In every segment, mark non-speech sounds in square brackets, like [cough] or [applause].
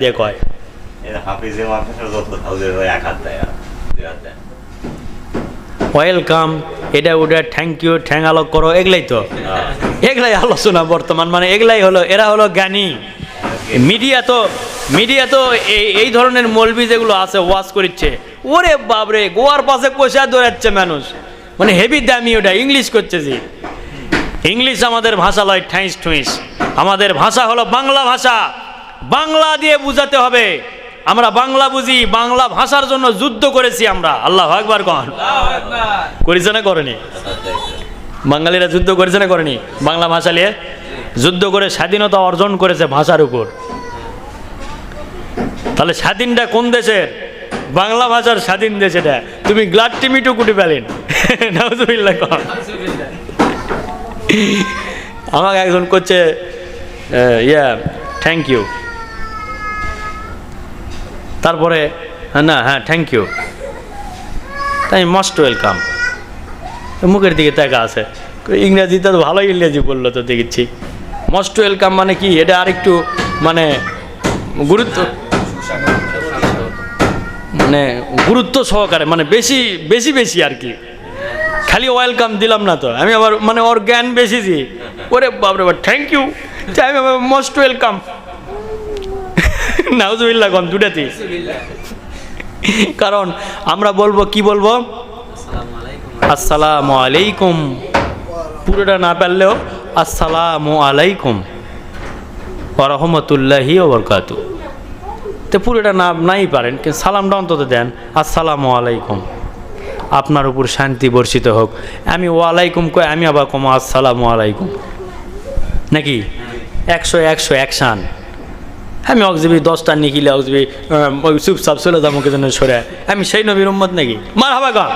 দিয়ে কয়। এটা মাদ্রাসার যত হাউজের এক হাত দেয় দুই হাত দেয়। ওয়েলকাম এটা ওটা থ্যাংক ইউ ঠ্যাং আলোক করো এগুলাই তো। হ্যাঁ। এগুলাই আলোচনা বর্তমান মানে এগুলাই হলো এরা হলো জ্ঞানী। মিডিয়া তো মিডিয়া তো এই এই ধরনের মলবি যেগুলো আছে ওয়াজ করিচ্ছে। ওরে বাবরে গোয়ার পাশে কোষা দৌড়াচ্ছে মানুষ। মানে হেভি দামি ওটা ইংলিশ করছে যে। ইংলিশ আমাদের ভাষা লয় ঠাইস ঠুইস। আমাদের ভাষা হলো বাংলা ভাষা। বাংলা দিয়ে বুঝাতে হবে। আমরা বাংলা বুঝি বাংলা ভাষার জন্য যুদ্ধ করেছি আমরা। আল্লাহ একবার কন। করেছে না করেনি? বাঙালিরা যুদ্ধ করেছে না করেনি? বাংলা ভাষা নিয়ে যুদ্ধ করে স্বাধীনতা অর্জন করেছে ভাষার উপর। তাহলে স্বাধীনটা কোন দেশের? বাংলা ভাষার স্বাধীন দেশ এটা তুমি গ্লাড টিমিটু কুটি পেলেন [laughs] কন। আমাকে একজন করছে ইয়া থ্যাংক ইউ তারপরে হ্যাঁ, না হ্যাঁ থ্যাংক ইউ তাই মোস্ট ওয়েলকাম মুখের দিকে তাকা আছে। ইংরেজিতে তো ভালো ইংরেজি বলল তো দেখেছি। মোস্ট ওয়েলকাম মানে কি? এটা আরেকটু মানে গুরুত্ব মানে গুরুত্ব সহকারে মানে বেশি বেশি বেশি আর কি। খালি ওয়েলকাম দিলাম না তো। আমি আবার মানে ওর জ্ঞান বেশি দিই ওরে বাবরে বাবা থ্যাংক ইউ আমি মোস্ট ওয়েলকাম নাউজুবিল্লাহ কম দুটাতেই কারণ আমরা বলব, কি বলব? আসসালামু আলাইকুম। পুরোটা না পারলেও আসসালামু আলাইকুম। ওরহমতুল্লাহি ওবরকাতু তো পুরোটা না, নাই পারেন, কিন্তু সালামটা অন্তত দেন। আসসালামু আলাইকুম। আপনার উপর শান্তি বর্ষিত হোক। আমি ওয়ালাইকুম কই, আমি আবার কম, আসসালামু আলাইকুম। নাকি? একশো একশো, একশান। আমি অক্সিবি দশটা নিকিলে অক্সিবি ওই চুপচাপ চলে যাব কে জন্য সরে। আমি সেই নবীর উম্মত নাকি? মার হাবা গান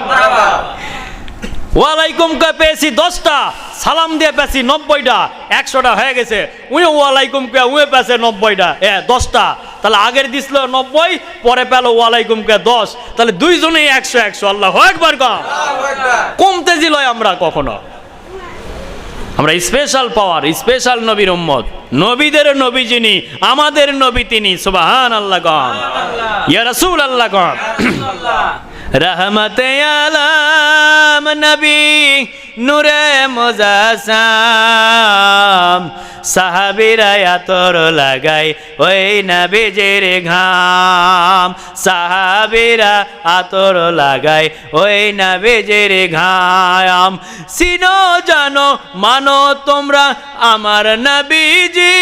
ওয়ালাইকুম কে পেয়েছি দশটা। সালাম দিয়ে পেয়েছি নব্বইটা। একশোটা হয়ে গেছে। উই ওয়ালাইকুম কে উয়ে পেয়েছে নব্বইটা। এ দশটা। তাহলে আগের দিছিল নব্বই পরে পেল ওয়ালাইকুম কে দশ। তাহলে দুইজনেই একশো একশো। আল্লাহ একবার কমতে দিল আমরা কখনো। আমরা স্পেশাল পাওয়ার স্পেশাল নবীর উম্মত। নবীদের নবী যিনি, আমাদের নবী তিনি সুবাহান আল্লাহ গন ইয়া রাসূল আল্লাহ গন রহমতে আলাম নবী, নূরে মুজাসাম। সাহাবিরা আতর লাগাই ওই নবীজির ঘাম। সাহাবিরা আতর লাগাই ওই নবীজির ঘাম। সিনো জানো, মানো তোমরা আমার নবীজি।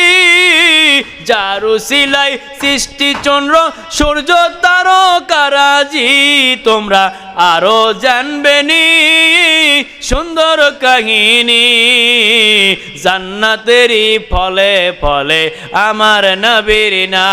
যারু সিলাই সৃষ্টি চন্দ্র, সূর্য তারকারাজি, তোমরা আরও জানবে নি সুন্দর কাহিনী। জান্নাতেরই ফলে ফলে আমার নবীর না